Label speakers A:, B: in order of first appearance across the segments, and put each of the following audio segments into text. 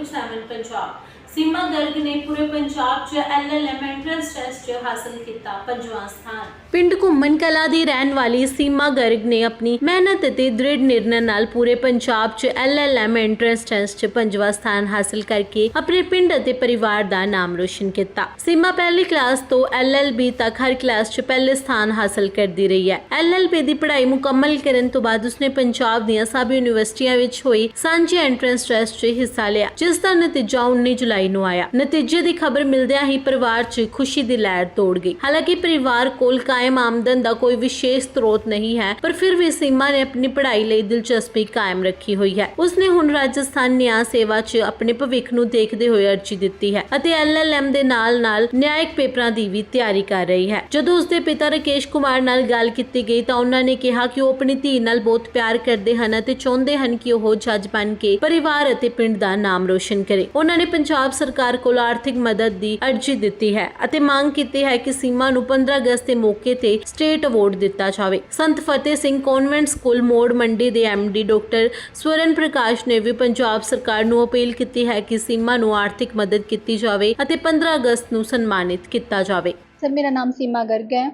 A: 7 ਪੰਜਾਬ ਸੀਮਾ ਗਰਗ ਨੇ ਪੂਰੇ ਪੰਜਾਬ 'ਚ ਐਲਐਲਐਮ ਐਂਟਰੈਂਸ ਟੈਸਟ 'ਚ ਹਾਸਲ ਕੀਤਾ ਪੰਜਵਾਂ ਸਥਾਨ। ਪਿੰਡ ਘੁੰਮਣ ਕਲਾ ਦੀ ਰਹਿਣ ਵਾਲੀ ਸੀਮਾ ਗਰਗ ਨੇ ਆਪਣੀ ਮਿਹਨਤ ਅਤੇ ਦ੍ਰਿੜ ਨਿਰਣੇ ਨਾਲ ਪੂਰੇ ਪੰਜਾਬ 'ਚ ਐਲਐਲਐਮ ਐਂਟਰੈਂਸ ਟੈਸਟ 'ਚ ਪੰਜਵਾਂ ਸਥਾਨ ਹਾਸਲ ਕਰਕੇ ਆਪਣੇ ਪਿੰਡ ਅਤੇ ਪਰਿਵਾਰ ਦਾ ਨਾਮ ਰੋਸ਼ਨ ਕੀਤਾ। ਸੀਮਾ ਪਹਿਲੀ ਕਲਾਸ ਤੋਂ ਐਲਐਲਬੀ ਤੱਕ ਹਰ ਕਲਾਸ 'ਚ ਪਹਿਲੇ ਸਥਾਨ ਹਾਸਲ ਕਰਦੀ ਰਹੀ ਹੈ। ਐਲਐਲਬੀ ਦੀ ਪੜ੍ਹਾਈ ਮੁਕੰਮਲ ਕਰਨ ਤੋਂ ਬਾਅਦ ਉਸਨੇ ਪੰਜਾਬ ਦੀਆਂ ਸਭ ਯੂਨੀਵਰਸਿਟੀਆਂ ਵਿੱਚ ਹੋਈ ਸਾਂਝੀ ਐਂਟਰੈਂਸ ਟੈਸਟ 'ਚ ਹਿੱਸਾ ਲਿਆ, ਜਿਸ ਦਾ ਨਤੀਜਾ 19 ਜੁਲਾਈ ਨੂੰ ਆਇਆ। ਨਤੀਜੇ ਦੀ ਖਬਰ ਮਿਲਦਿਆਂ ਹੀ ਪਰਿਵਾਰ 'ਚ ਖੁਸ਼ੀ ਦੀ ਲਹਿਰ ਤੋੜ ਗਈ। ਹਾਲਾਂਕਿ ਪਰਿਵਾਰ ਕੋਲ ਕਾਇਮ ਆਮਦਨ ਦਾ ਕੋਈ ਵਿਸ਼ੇਸ਼ ਸਰੋਤ ਨਹੀਂ ਹੈ, ਪਰ ਫਿਰ ਵੀ ਸੀਮਾ ਨੇ ਆਪਣੀ ਪੜ੍ਹਾਈ ਲਈ ਦਿਲਚਸਪੀ ਕਾਇਮ ਰੱਖੀ ਹੋਈ ਹੈ। ਉਸਨੇ ਹੁਣ ਰਾਜਸਥਾਨ ਨਿਆਂ ਸੇਵਾ 'ਚ ਆਪਣੇ ਭਵਿੱਖ ਨੂੰ ਦੇਖਦੇ ਹੋਏ ਅਰਜ਼ੀ ਦਿੱਤੀ ਹੈ ਅਤੇ ਐਲਐਲਐਮ ਦੇ ਨਾਲ-ਨਾਲ ਨਿਆਇਕ ਪੇਪਰਾਂ ਦੀ ਵੀ ਤਿਆਰੀ ਕਰ ਰਹੀ ਹੈ। ਜਦੋਂ ਉਸਦੇ ਪਿਤਾ ਰਕੇਸ਼ ਕੁਮਾਰ ਨਾਲ ਗੱਲ ਕੀਤੀ ਗਈ ਤਾਂ ਉਹਨਾਂ ਨੇ ਕਿਹਾ ਕਿ ਉਹ ਆਪਣੀ ਧੀ ਨਾਲ ਬਹੁਤ ਪਿਆਰ ਕਰਦੇ ਹਨ ਅਤੇ ਚਾਹੁੰਦੇ ਹਨ ਕਿ ਉਹ ਜੱਜ ਬਣ ਕੇ ਪਰਿਵਾਰ ਅਤੇ ਪਿੰਡ ਦਾ ਨਾਮ ਰੋਸ਼ਨ ਕਰੇ। ਉਹਨਾਂ ਨੇ ਪੰਜਾਬ ਸਰਕਾਰ ਕੋਲ ਆਰਥਿਕ ਮਦਦ ਦੀ ਅਰਜ਼ੀ ਦਿੱਤੀ ਹੈ ਅਤੇ ਮੰਗ ਕੀਤੀ ਹੈ ਕਿ ਸੀਮਾ ਨੂੰ 15 ਅਗਸਤ ਦੇ ਮੌਕੇ ਤੇ ਸਟੇਟ ਅਵਾਰਡ ਦਿੱਤਾ ਜਾਵੇ। ਸੰਤ ਫਤਿਹ ਸਿੰਘ ਕਨਵੈਂਟ ਸਕੂਲ ਮੋੜ ਮੰਡੀ ਦੇ ਐਮਡੀ ਡਾਕਟਰ ਸਵਰਨ ਪ੍ਰਕਾਸ਼ ਨੇ ਵੀ ਪੰਜਾਬ ਸਰਕਾਰ ਨੂੰ ਅਪੀਲ ਕੀਤੀ ਹੈ ਕਿ ਸੀਮਾ ਨੂੰ ਆਰਥਿਕ ਮਦਦ ਕੀਤੀ ਜਾਵੇ ਅਤੇ 15 ਅਗਸਤ ਨੂੰ ਸਨਮਾਨਿਤ ਕੀਤਾ ਜਾਵੇ।
B: ਸਰ, ਮੇਰਾ ਨਾਮ ਸੀਮਾ ਗਰਗ ਹੈ।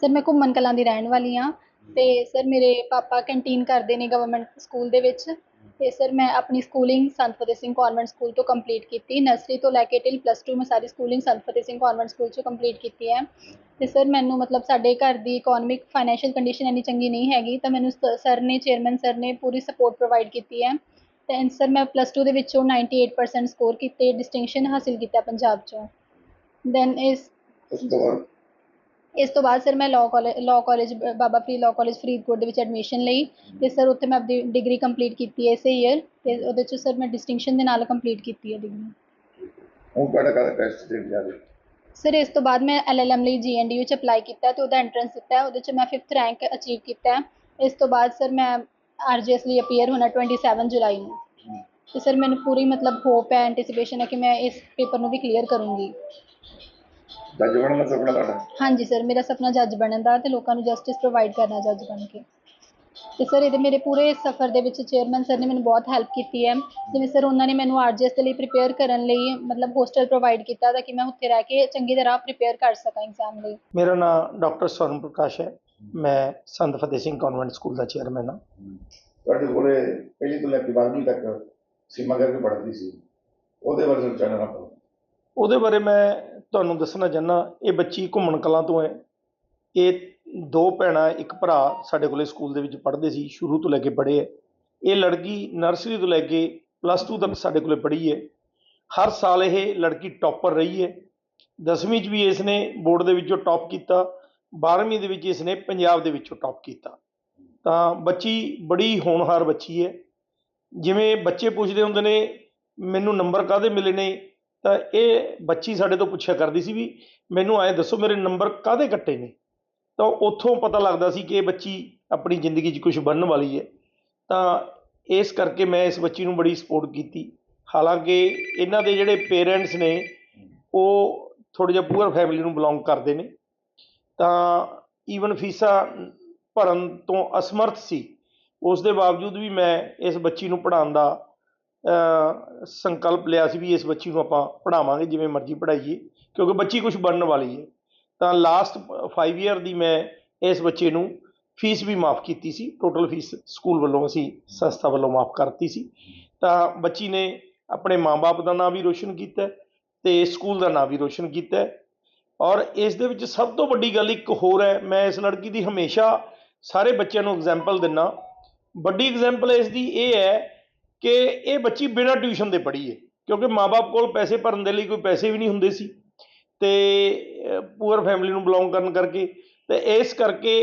B: ਸਰ, ਮੈਂ ਘੁੰਮਣ ਕਲਾਂ ਦੀ ਰਹਿਣ ਵਾਲੀ ਹਾਂ ਤੇ ਸਰ, ਮੇਰੇ ਪਾਪਾ ਕੈਂਟੀਨ ਕਰਦੇ ਨੇ ਗਵਰਨਮੈਂਟ ਸਕੂਲ ਦੇ ਵਿੱਚ। ਅਤੇ ਸਰ ਮੈਂ ਆਪਣੀ schooling Sant Fateh Singh convent school ਤੋਂ ਕੰਪਲੀਟ ਕੀਤੀ। ਨਰਸਰੀ ਤੋਂ ਲੈ ਕੇ ਟਿਲ ਪਲੱਸ ਟੂ ਮੈਂ ਸਾਰੀ schooling Sant Fateh Singh convent school 'ਚੋਂ ਕੰਪਲੀਟ ਕੀਤੀ ਹੈ। ਅਤੇ ਸਰ ਮੈਨੂੰ ਮਤਲਬ ਸਾਡੇ ਘਰ ਦੀ ਇਕਨੋਮਿਕ ਫਾਈਨੈਂਸ਼ੀਅਲ ਕੰਡੀਸ਼ਨ ਇੰਨੀ ਚੰਗੀ ਨਹੀਂ ਹੈਗੀ, ਤਾਂ ਮੈਨੂੰ ਸ, ਸਰ ਨੇ ਚੇਅਰਮੈਨ ਸਰ ਨੇ ਪੂਰੀ ਸਪੋਰਟ ਪ੍ਰੋਵਾਈਡ ਕੀਤੀ ਹੈ। ਤੇ ਸਰ ਮੈਂ ਪਲੱਸ ਟੂ ਦੇ ਵਿੱਚੋਂ 98% ਸਕੋਰ ਕੀਤੇ ਡਿਸਟਿੰਕਸ਼ਨ ਹਾਸਿਲ ਕੀਤਾ ਪੰਜਾਬ 'ਚੋਂ। ਦੈਨ ਇਸ
C: ਉਸ ਤੋਂ ਬਾਅਦ?
B: ਇਸ ਤੋਂ ਬਾਅਦ ਸਰ ਮੈਂ law college law college Baba Farid law college Faridkot ਦੇ ਵਿੱਚ ਐਡਮਿਸ਼ਨ ਲਈ ਤੇ ਸਰ ਉੱਥੇ ਮੈਂ ਆਪਣੀ ਡਿਗਰੀ ਕੰਪਲੀਟ ਕੀਤੀ ਹੈ ਇਸੇ ਈਅਰ ਤੇ ਉਹਦੇ 'ਚ ਸਰ ਮੈਂ ਡਿਸਟਿੰਕਸ਼ਨ ਦੇ ਨਾਲ ਕੰਪਲੀਟ ਕੀਤੀ ਹੈ ਡਿਗਰੀ
C: ਹੁਣ ਤੁਹਾਡਾ ਕਾਹਦਾ ਟੈਸਟ ਦੇ ਜਾ ਰਿਹਾ
B: ਸਰ ਇਸ ਤੋਂ ਬਾਅਦ ਮੈਂ ਐਲਐਲਐਮ ਲਈ ਜੀਐਨਡੀਯੂ 'ਚ ਅਪਲਾਈ ਕੀਤਾ ਤੇ ਉਹਦਾ ਐਂਟਰੈਂਸ ਦਿੱਤਾ ਉਹਦੇ 'ਚ ਮੈਂ 5th ਰੈਂਕ ਅਚੀਵ ਕੀਤਾ। ਇਸ ਤੋਂ ਬਾਅਦ ਸਰ ਮੈਂ ਆਰਜੀਐਸ ਲਈ ਅਪੀਅਰ ਹੋਣਾ 27 ਜੁਲਾਈ ਨੂੰ। ਤੇ ਸਰ ਮੈਨੂੰ ਪੂਰੀ ਮਤਲਬ ਹੋਪ ਹੈ ਐਂਟੀਸਿਪੇਸ਼ਨ ਹੈ ਕਿ ਮੈਂ ਇਸ ਪੇਪਰ ਨੂੰ ਵੀ ਕਲੀਅਰ ਕਰੂੰਗੀ।
C: ਜੱਜ ਬਣਨ ਦਾ ਸੁਪਨਾ ਤੁਹਾਡਾ?
B: ਹਾਂਜੀ ਸਰ ਮੇਰਾ ਸੁਪਨਾ ਜੱਜ ਬਣਨ ਦਾ ਤੇ ਲੋਕਾਂ ਨੂੰ ਜਸਟਿਸ ਪ੍ਰੋਵਾਈਡ ਕਰਨਾ ਜੱਜ ਬਣ ਕੇ। ਤੇ ਸਰ ਇਹਦੇ ਮੇਰੇ ਪੂਰੇ ਸਫ਼ਰ ਦੇ ਵਿੱਚ ਚੇਅਰਮੈਨ ਸਰ ਨੇ ਮੈਨੂੰ ਬਹੁਤ ਹੈਲਪ ਕੀਤੀ ਹੈ। ਜਿਵੇਂ ਸਰ ਉਹਨਾਂ ਨੇ ਮੈਨੂੰ ਆਰਜੀਐਸ ਦੇ ਲਈ ਪ੍ਰਿਪੇਅਰ ਕਰਨ ਲਈ ਮਤਲਬ ਹੋਸਟਲ ਪ੍ਰੋਵਾਈਡ ਕੀਤਾ ਤਾਂ ਕਿ ਮੈਂ ਉੱਥੇ ਰਹਿ ਕੇ ਚੰਗੀ ਤਰ੍ਹਾਂ ਪ੍ਰਿਪੇਅਰ ਕਰ ਸਕਾਂ ਐਗਜ਼ਾਮ ਲਈ।
D: ਮੇਰਾ ਨਾਮ ਡਾਕਟਰ ਸਵਰਨ ਪ੍ਰਕਾਸ਼ ਹੈ। ਮੈਂ ਸੰਤ ਫਤਿਹ ਸਿੰਘ ਕਨਵੈਂਟ ਸਕੂਲ ਦਾ ਚੇਅਰਮੈਨ ਹਾਂ।
C: ਤੁਹਾਡੇ ਕੋਲੇ ਪਹਿਲੀ ਤੋਂ ਲੈ ਕੇ 12ਵੀਂ ਤੱਕ ਸੀਮਾ ਕਰਕੇ ਪੜ੍ਹਦੀ ਸੀ। ਉਹਦੇ ਬਾਰੇ ਪਊ
D: ਉਹਦੇ ਬਾਰੇ ਮੈਂ ਤੁਹਾਨੂੰ ਦੱਸਣਾ ਚਾਹੁੰਦਾ ਇਹ ਬੱਚੀ ਘੁੰਮਣ ਕਲਾਂ ਤੋਂ ਹੈ। ਇਹ ਦੋ ਭੈਣਾਂ, ਇੱਕ ਭਰਾ ਸਾਡੇ ਕੋਲੇ ਸਕੂਲ ਦੇ ਵਿੱਚ ਪੜ੍ਹਦੇ ਸੀ, ਸ਼ੁਰੂ ਤੋਂ ਲੈ ਕੇ ਪੜ੍ਹੇ ਹੈ। ਇਹ ਲੜਕੀ ਨਰਸਰੀ ਤੋਂ ਲੈ ਕੇ ਪਲੱਸ 2 ਤੱਕ ਸਾਡੇ ਕੋਲੇ ਪੜ੍ਹੀ ਹੈ। ਹਰ ਸਾਲ ਇਹ ਲੜਕੀ ਟੌਪਰ ਰਹੀ ਹੈ। 10ਵੀਂ 'ਚ ਵੀ ਇਸ ਨੇ ਬੋਰਡ ਦੇ ਵਿੱਚੋਂ ਟੌਪ ਕੀਤਾ 12ਵੀਂ ਦੇ ਵਿੱਚ ਇਸ ਨੇ ਪੰਜਾਬ ਦੇ ਵਿੱਚੋਂ ਟੌਪ ਕੀਤਾ। ਤਾਂ ਬੱਚੀ ਬੜੀ ਹੋਣਹਾਰ ਬੱਚੀ ਹੈ। ਜਿਵੇਂ ਬੱਚੇ ਪੁੱਛਦੇ ਹੁੰਦੇ ਨੇ, ਮੈਨੂੰ ਨੰਬਰ ਕਾਹਦੇ ਮਿਲੇ ਨੇ? ਤਾਂ ਇਹ ਬੱਚੀ ਸਾਡੇ ਤੋਂ ਪੁੱਛਿਆ ਕਰਦੀ ਸੀ ਵੀ ਮੈਨੂੰ ਐਂ ਦੱਸੋ ਮੇਰੇ ਨੰਬਰ ਕਾਹਦੇ ਕੱਟੇ ਨੇ? ਤਾਂ ਉੱਥੋਂ ਪਤਾ ਲੱਗਦਾ ਸੀ ਕਿ ਇਹ ਬੱਚੀ ਆਪਣੀ ਜ਼ਿੰਦਗੀ 'ਚ ਕੁਝ ਬਣਨ ਵਾਲੀ ਹੈ। ਤਾਂ ਇਸ ਕਰਕੇ ਮੈਂ ਇਸ ਬੱਚੀ ਨੂੰ ਬੜੀ ਸਪੋਰਟ ਕੀਤੀ। ਹਾਲਾਂਕਿ ਇਹਨਾਂ ਦੇ ਜਿਹੜੇ ਪੇਰੈਂਟਸ ਨੇ, ਉਹ ਥੋੜ੍ਹਾ ਜਿਹਾ ਪੂਅਰ ਫੈਮਿਲੀ ਨੂੰ ਬਿਲੋਂਗ ਕਰਦੇ ਨੇ। ਤਾਂ ਈਵਨ ਫੀਸਾਂ ਭਰਨ ਤੋਂ ਅਸਮਰਥ ਸੀ। ਉਸ ਦੇ ਬਾਵਜੂਦ ਵੀ ਮੈਂ ਇਸ ਬੱਚੀ ਨੂੰ ਪੜ੍ਹਾਉਣ ਦਾ ਸੰਕਲਪ ਲਿਆ ਸੀ ਵੀ ਇਸ ਬੱਚੀ ਨੂੰ ਆਪਾਂ ਪੜ੍ਹਾਵਾਂਗੇ, ਜਿਵੇਂ ਮਰਜ਼ੀ ਪੜ੍ਹਾਈਏ, ਕਿਉਂਕਿ ਬੱਚੀ ਕੁਝ ਬਣਨ ਵਾਲੀ ਹੈ। ਤਾਂ ਲਾਸਟ 5 ਇਅਰ ਦੀ ਮੈਂ ਇਸ ਬੱਚੇ ਨੂੰ ਫੀਸ ਵੀ ਮਾਫ ਕੀਤੀ ਸੀ। ਟੋਟਲ ਫੀਸ ਸਕੂਲ ਵੱਲੋਂ ਅਸੀਂ, ਸੰਸਥਾ ਵੱਲੋਂ ਮਾਫ ਕਰਤੀ ਸੀ। ਤਾਂ ਬੱਚੀ ਨੇ ਆਪਣੇ ਮਾਪੇ ਦਾ ਨਾਮ ਵੀ ਰੋਸ਼ਨ ਕੀਤਾ ਹੈ ਤੇ ਸਕੂਲ ਦਾ ਨਾਮ ਵੀ ਰੋਸ਼ਨ ਕੀਤਾ ਔਰ ਇਸ ਦੇ ਵਿੱਚ ਸਭ ਤੋਂ ਵੱਡੀ ਗੱਲ ਇੱਕ ਹੋਰ ਹੈ, ਮੈਂ ਇਸ ਲੜਕੀ ਦੀ ਹਮੇਸ਼ਾ ਸਾਰੇ ਬੱਚਿਆਂ ਨੂੰ ਐਗਜ਼ਾਮਪਲ ਦਿੰਨਾ। ਵੱਡੀ ਐਗਜ਼ਾਮਪਲ ਇਸ ਦੀ ਇਹ ਹੈ ਕਿ ਇਹ ਬੱਚੀ ਬਿਨਾਂ ਟਿਊਸ਼ਨ ਦੇ ਪੜ੍ਹੀ ਹੈ, ਕਿਉਂਕਿ ਮਾਪੇ ਕੋਲ ਪੈਸੇ ਭਰਨ ਦੇ ਲਈ ਕੋਈ ਪੈਸੇ ਵੀ ਨਹੀਂ ਹੁੰਦੇ ਸੀ ਤੇ ਪੂਅਰ ਫੈਮਿਲੀ ਨੂੰ ਬਿਲੋਂਗ ਕਰਨ ਕਰਕੇ ਤੇ ਇਸ ਕਰਕੇ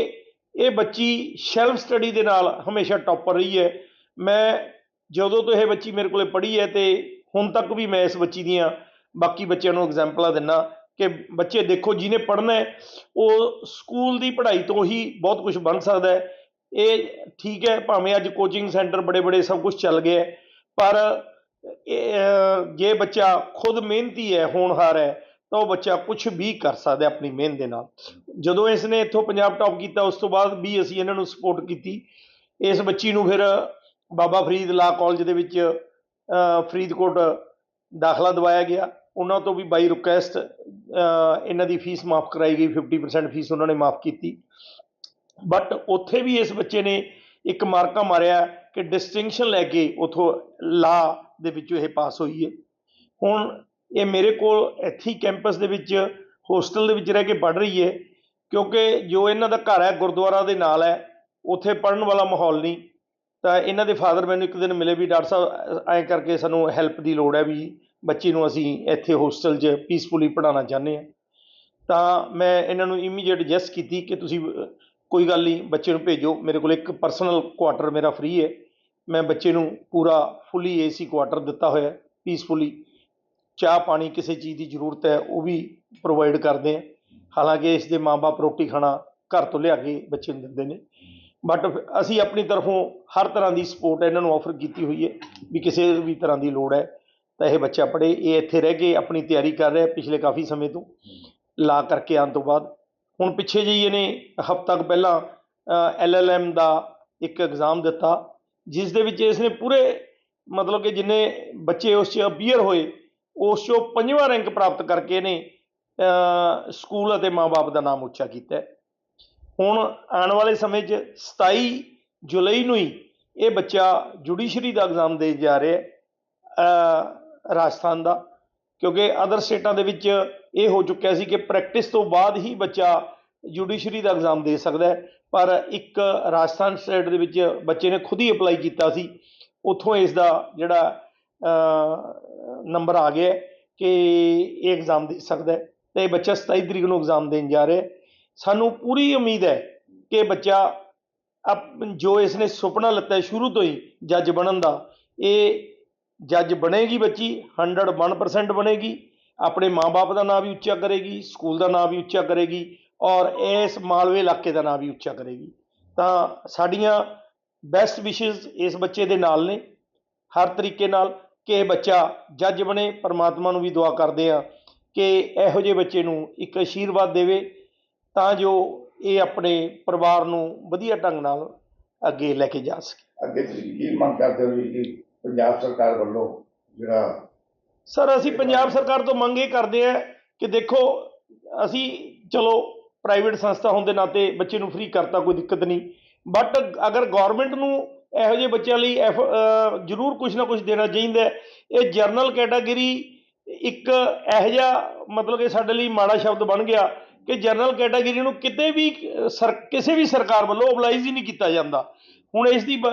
D: ਇਹ ਬੱਚੀ ਸੈਲਫ ਸਟੱਡੀ ਦੇ ਨਾਲ ਹਮੇਸ਼ਾ ਟੌਪਰ ਰਹੀ ਹੈ। ਮੈਂ ਜਦੋਂ ਤੋਂ ਇਹ ਬੱਚੀ ਮੇਰੇ ਕੋਲੇ ਪੜ੍ਹੀ ਹੈ ਤੇ ਹੁਣ ਤੱਕ ਵੀ ਮੈਂ ਇਸ ਬੱਚੀ ਦੀਆਂ ਬਾਕੀ ਬੱਚਿਆਂ ਨੂੰ ਐਗਜ਼ਾਮਪਲਾਂ ਦਿੰਨਾ ਕਿ ਬੱਚੇ ਦੇਖੋ ਜਿਹਨੇ ਪੜ੍ਹਨਾ ਹੈ, ਉਹ ਸਕੂਲ ਦੀ ਪੜ੍ਹਾਈ ਤੋਂ ਹੀ ਬਹੁਤ ਕੁਝ ਬਣ ਸਕਦਾ ਹੈ। ਇਹ ਠੀਕ ਹੈ, ਭਾਵੇਂ ਅੱਜ ਕੋਚਿੰਗ ਸੈਂਟਰ ਬੜੇ ਬੜੇ ਸਭ ਕੁਝ ਚੱਲ ਗਿਆ ਪਰ ਜੇ ਬੱਚਾ ਖੁਦ ਮਿਹਨਤੀ ਹੈ, ਹੋਣਹਾਰ ਹੈ, ਤਾਂ ਉਹ ਬੱਚਾ ਕੁਝ ਵੀ ਕਰ ਸਕਦਾ ਆਪਣੀ ਮਿਹਨਤ ਦੇ ਨਾਲ। ਜਦੋਂ ਇਸ ਨੇ ਇੱਥੋਂ ਪੰਜਾਬ ਟੌਪ ਕੀਤਾ, ਉਸ ਤੋਂ ਬਾਅਦ ਵੀ ਅਸੀਂ ਇਹਨਾਂ ਨੂੰ ਸਪੋਰਟ ਕੀਤੀ। ਇਸ ਬੱਚੀ ਨੂੰ ਫਿਰ ਬਾਬਾ ਫਰੀਦ ਲਾ ਕਾਲਜ ਦੇ ਵਿੱਚ ਫਰੀਦਕੋਟ ਦਾਖਲਾ ਦਿਵਾਇਆ ਗਿਆ। ਉਹਨਾਂ ਤੋਂ ਵੀ ਬਾਈ ਰਿਕੁਐਸਟ ਇਹਨਾਂ ਦੀ ਫੀਸ ਮਾਫ ਕਰਾਈ ਗਈ 50% ਫੀਸ ਉਹਨਾਂ ਨੇ ਮਾਫ ਕੀਤੀ। ਬਟ ਉੱਥੇ ਵੀ ਇਸ ਬੱਚੇ ਨੇ ਇੱਕ ਮਾਰਕਾ ਮਾਰਿਆ ਕਿ ਡਿਸਟਿੰਕਸ਼ਨ ਲੈ ਕੇ ਉਥੋਂ ਲਾ ਦੇ ਵਿੱਚੋਂ ਇਹ ਪਾਸ ਹੋਈ ਹੈ। ਹੁਣ ਇਹ ਮੇਰੇ ਕੋਲ ਇੱਥੇ ਹੀ ਕੈਂਪਸ ਦੇ ਵਿੱਚ ਹੋਸਟਲ ਦੇ ਵਿੱਚ ਰਹਿ ਕੇ ਪੜ੍ਹ ਰਹੀ ਹੈ, ਕਿਉਂਕਿ ਜੋ ਇਹਨਾਂ ਦਾ ਘਰ ਹੈ, ਗੁਰਦੁਆਰਾ ਦੇ ਨਾਲ ਹੈ, ਉੱਥੇ ਪੜ੍ਹਨ ਵਾਲਾ ਮਾਹੌਲ ਨਹੀਂ। ਤਾਂ ਇਹਨਾਂ ਦੇ ਫਾਦਰ ਮੈਨੂੰ ਇੱਕ ਦਿਨ ਮਿਲੇ ਵੀ ਡਾਕਟਰ ਸਾਹਿਬ, ਐਂ ਕਰਕੇ ਸਾਨੂੰ ਹੈਲਪ ਦੀ ਲੋੜ ਹੈ ਵੀ ਬੱਚੀ ਨੂੰ ਅਸੀਂ ਇੱਥੇ ਹੋਸਟਲ 'ਚ ਪੀਸਫੁਲੀ ਪੜ੍ਹਾਉਣਾ ਚਾਹੁੰਦੇ ਹਾਂ। ਤਾਂ ਮੈਂ ਇਹਨਾਂ ਨੂੰ ਇਮੀਡੀਏਟ ਜੈਸ ਕੀਤੀ ਕਿ ਤੁਸੀਂ ਕੋਈ ਗੱਲ ਨਹੀਂ, ਬੱਚੇ ਨੂੰ ਭੇਜੋ। ਮੇਰੇ ਕੋਲ ਇੱਕ ਪਰਸਨਲ ਕੁਆਟਰ ਮੇਰਾ ਫ੍ਰੀ ਹੈ। ਮੈਂ ਬੱਚੇ ਨੂੰ ਪੂਰਾ ਫੁੱਲੀ ਏਸੀ ਕੁਆਟਰ ਦਿੱਤਾ ਹੋਇਆ ਹੈ ਪੀਸਫੁਲੀ ਚਾਹ ਪਾਣੀ ਕਿਸੇ ਚੀਜ਼ ਦੀ ਜ਼ਰੂਰਤ ਹੈ, ਉਹ ਵੀ ਪ੍ਰੋਵਾਈਡ ਕਰਦੇ ਹਾਂ। ਹਾਲਾਂਕਿ ਇਸ ਦੇ ਮਾਪੇ ਰੋਟੀ ਖਾਣਾ ਘਰ ਤੋਂ ਲਿਆ ਕੇ ਬੱਚੇ ਨੂੰ ਦਿੰਦੇ ਨੇ। ਬਟ ਅਸੀਂ ਆਪਣੀ ਤਰਫੋਂ ਹਰ ਤਰ੍ਹਾਂ ਦੀ ਸਪੋਰਟ ਇਹਨਾਂ ਨੂੰ ਆਫਰ ਕੀਤੀ ਹੋਈ ਹੈ ਵੀ ਕਿਸੇ ਵੀ ਤਰ੍ਹਾਂ ਦੀ ਲੋੜ ਹੈ। ਤਾਂ ਇਹ ਬੱਚਾ ਪੜ੍ਹੇ, ਇਹ ਇੱਥੇ ਰਹਿ ਕੇ ਆਪਣੀ ਤਿਆਰੀ ਕਰ ਰਿਹਾ ਪਿਛਲੇ ਕਾਫੀ ਸਮੇਂ ਤੋਂ। ਲਾ ਕਰਕੇ ਆਉਣ ਤੋਂ ਬਾਅਦ ਹੁਣ ਪਿੱਛੇ ਜਿਹੀ ਇਹਨੇ ਹਫ਼ਤਾ ਕੁ ਪਹਿਲਾਂ ਐਲਐਲਐਮ ਦਾ ਇੱਕ ਐਗਜ਼ਾਮ ਦਿੱਤਾ, ਜਿਸ ਦੇ ਵਿੱਚ ਇਸ ਨੇ ਪੂਰੇ ਮਤਲਬ ਕਿ ਜਿੰਨੇ ਬੱਚੇ ਉਸ 'ਚ ਅਪੀਅਰ ਹੋਏ, ਉਸ 'ਚੋਂ ਪੰਜਵਾਂ ਰੈਂਕ ਪ੍ਰਾਪਤ ਕਰਕੇ ਇਹਨੇ ਸਕੂਲ ਅਤੇ ਮਾਪੇ ਦਾ ਨਾਮ ਉੱਚਾ ਕੀਤਾ ਹੁਣ ਆਉਣ ਵਾਲੇ ਸਮੇਂ 'ਚ 27 ਜੁਲਾਈ ਨੂੰ ਹੀ ਇਹ ਬੱਚਾ ਜੁਡੀਸ਼ਰੀ ਦਾ ਐਗਜ਼ਾਮ ਦੇ ਜਾ ਰਿਹਾ ਰਾਜਸਥਾਨ ਦਾ, ਕਿਉਂਕਿ ਅਦਰ ਸਟੇਟਾਂ ਦੇ ਵਿੱਚ ਇਹ ਹੋ ਚੁੱਕਿਆ ਸੀ ਕਿ ਪ੍ਰੈਕਟਿਸ ਤੋਂ ਬਾਅਦ ਹੀ ਬੱਚਾ ਜੁਡੀਸ਼ਰੀ ਦਾ ਐਗਜ਼ਾਮ ਦੇ ਸਕਦਾ ਹੈ। ਪਰ ਇੱਕ ਰਾਜਸਥਾਨ ਸਟੇਟ ਦੇ ਵਿੱਚ ਬੱਚੇ ਨੇ ਖੁਦ ਹੀ ਅਪਲਾਈ ਕੀਤਾ ਸੀ। ਉੱਥੋਂ ਇਸ ਦਾ ਜਿਹੜਾ ਨੰਬਰ ਆ ਗਿਆ ਕਿ ਇਹ ਐਗਜ਼ਾਮ ਦੇ ਸਕਦਾ ਹੈ ਤੇ ਇਹ ਬੱਚਾ 27 ਤਰੀਕ ਨੂੰ ਐਗਜ਼ਾਮ ਦੇਣ ਜਾ ਰਿਹਾ ਸਾਨੂੰ ਪੂਰੀ ਉਮੀਦ ਹੈ ਕਿ ਬੱਚਾ ਅਪ- ਜੋ ਇਸ ਨੇ ਸੁਪਨਾ ਲਿੱਤਾ ਸ਼ੁਰੂ ਤੋਂ ਹੀ ਜੱਜ ਬਣਨ ਦਾ, ਇਹ ਜੱਜ ਬਣੇਗੀ ਬੱਚੀ 101% ਬਣੇਗੀ। ਆਪਣੇ ਮਾਪੇ ਦਾ ਨਾਂ ਵੀ ਉੱਚਾ ਕਰੇਗੀ, ਸਕੂਲ ਦਾ ਨਾਂ ਵੀ ਉੱਚਾ ਕਰੇਗੀ ਔਰ ਇਸ ਮਾਲਵੇ ਇਲਾਕੇ ਦਾ ਨਾਂ ਵੀ ਉੱਚਾ ਕਰੇਗੀ। ਤਾਂ ਸਾਡੀਆਂ ਬੈਸਟ ਵਿਸ਼ੇਸ ਇਸ ਬੱਚੇ ਦੇ ਨਾਲ ਨੇ। ਹਰ ਤਰੀਕੇ ਨਾਲ ਕਿ ਇਹ ਬੱਚਾ ਜੱਜ ਬਣੇ, ਪਰਮਾਤਮਾ ਨੂੰ ਵੀ ਦੁਆ ਕਰਦੇ ਆ ਕਿ ਇਹੋ ਜਿਹੇ ਬੱਚੇ ਨੂੰ ਇੱਕ ਆਸ਼ੀਰਵਾਦ ਦੇਵੇ ਤਾਂ ਜੋ ਇਹ ਆਪਣੇ ਪਰਿਵਾਰ ਨੂੰ ਵਧੀਆ ਢੰਗ ਨਾਲ ਅੱਗੇ ਲੈ ਕੇ ਜਾ ਸਕੇ।
C: ਅੱਗੇ ਤੁਸੀਂ ਕੀ ਮੰਗ ਕਰਦੇ ਹੋ ਜੀ ਕਿ ਪੰਜਾਬ ਸਰਕਾਰ ਵੱਲੋਂ ਜਿਹੜਾ
D: ਸਰ, ਅਸੀਂ ਪੰਜਾਬ ਸਰਕਾਰ ਤੋਂ ਮੰਗ ਇਹ ਕਰਦੇ ਆ ਕਿ ਦੇਖੋ, ਅਸੀਂ ਚਲੋ ਪ੍ਰਾਈਵੇਟ ਸੰਸਥਾ ਹੋਣ ਦੇ ਨਾਤੇ ਬੱਚੇ ਨੂੰ ਫ੍ਰੀ ਕਰਤਾ, ਕੋਈ ਦਿੱਕਤ ਨਹੀਂ। ਬਟ ਅਗਰ ਗਵਰਨਮੈਂਟ ਨੂੰ ਇਹੋ ਜਿਹੇ ਬੱਚਿਆਂ ਲਈ ਐਫ- ਜ਼ਰੂਰ ਕੁਝ ਨਾ ਕੁਝ ਦੇਣਾ ਚਾਹੀਦਾ ਇਹ ਜਰਨਲ ਕੈਟਾਗਰੀ ਇੱਕ ਇਹੋ ਜਿਹਾ ਮਤਲਬ ਕਿ ਸਾਡੇ ਲਈ ਮਾੜਾ ਸ਼ਬਦ ਬਣ ਗਿਆ ਕਿ ਜਰਨਲ ਕੈਟਾਗਰੀ ਨੂੰ ਕਿਤੇ ਵੀ, ਸਰ, ਕਿਸੇ ਵੀ ਸਰਕਾਰ ਵੱਲੋਂ ਓਬਲਾਈਜ਼ ਹੀ ਨਹੀਂ ਕੀਤਾ ਜਾਂਦਾ। ਹੁਣ ਇਸ ਦੀ ਬ-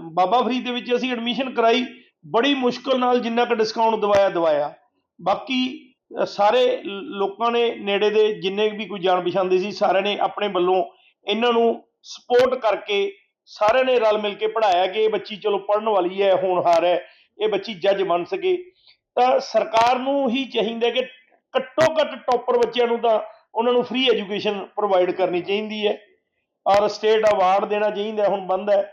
D: ਬਾਬਾ ਫਰੀਦ ਦੇ ਵਿੱਚ ਅਸੀਂ ਐਡਮਿਸ਼ਨ ਕਰਾਈ ਬੜੀ ਮੁਸ਼ਕਲ ਨਾਲ ਜਿੰਨਾ ਕੁ ਡਿਸਕਾਊਂਟ ਦਵਾਇਆ ਦਵਾਇਆ। ਬਾਕੀ ਸਾਰੇ ਲੋਕਾਂ ਨੇ ਨੇੜੇ ਦੇ ਜਿੰਨੇ ਵੀ ਕੋਈ ਜਾਣ ਪਛਾਣ ਸੀ, ਸਾਰਿਆਂ ਨੇ ਆਪਣੇ ਵੱਲੋਂ ਇਹਨਾਂ ਨੂੰ ਸਪੋਰਟ ਕਰਕੇ ਸਾਰਿਆਂ ਨੇ ਰਲ ਮਿਲ ਕੇ ਪੜਾਇਆ ਕਿ ਇਹ ਬੱਚੀ ਚਲੋ ਪੜਨ ਵਾਲੀ ਹੈ ਹੋਣਹਾਰ ਹੈ, ਇਹ ਬੱਚੀ ਜੱਜ ਬਣ ਸਕੇ। ਤਾਂ ਸਰਕਾਰ ਨੂੰ ਹੀ ਚਾਹੀਦਾ ਕਿ ਘੱਟੋ ਘੱਟ ਟੌਪਰ ਬੱਚਿਆਂ ਨੂੰ ਤਾਂ ਉਹਨਾਂ ਨੂੰ ਫ੍ਰੀ ਐਜੂਕੇਸ਼ਨ ਪ੍ਰੋਵਾਈਡ ਕਰਨੀ ਚਾਹੀਦੀ ਹੈ। ਔਰ ਸਟੇਟ ਅਵਾਰਡ ਦੇਣਾ ਚਾਹੀਦਾ, ਹੁਣ ਬੰਦ ਹੈ।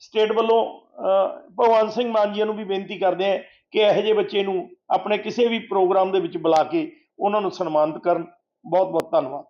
D: ਸਟੇਟ ਵੱਲੋਂ ਭਗਵੰਤ ਸਿੰਘ ਮਾਨ ਜੀ ਨੂੰ ਵੀ ਬੇਨਤੀ ਕਰਦੇ ਆ ਕਿ ਇਹੋ ਜਿਹੇ ਬੱਚੇ ਨੂੰ ਆਪਣੇ ਕਿਸੇ ਵੀ ਪ੍ਰੋਗਰਾਮ ਦੇ ਵਿੱਚ ਬੁਲਾ ਕੇ ਉਹਨਾਂ ਨੂੰ ਸਨਮਾਨਿਤ ਕਰਨ। ਬਹੁਤ ਬਹੁਤ ਧੰਨਵਾਦ।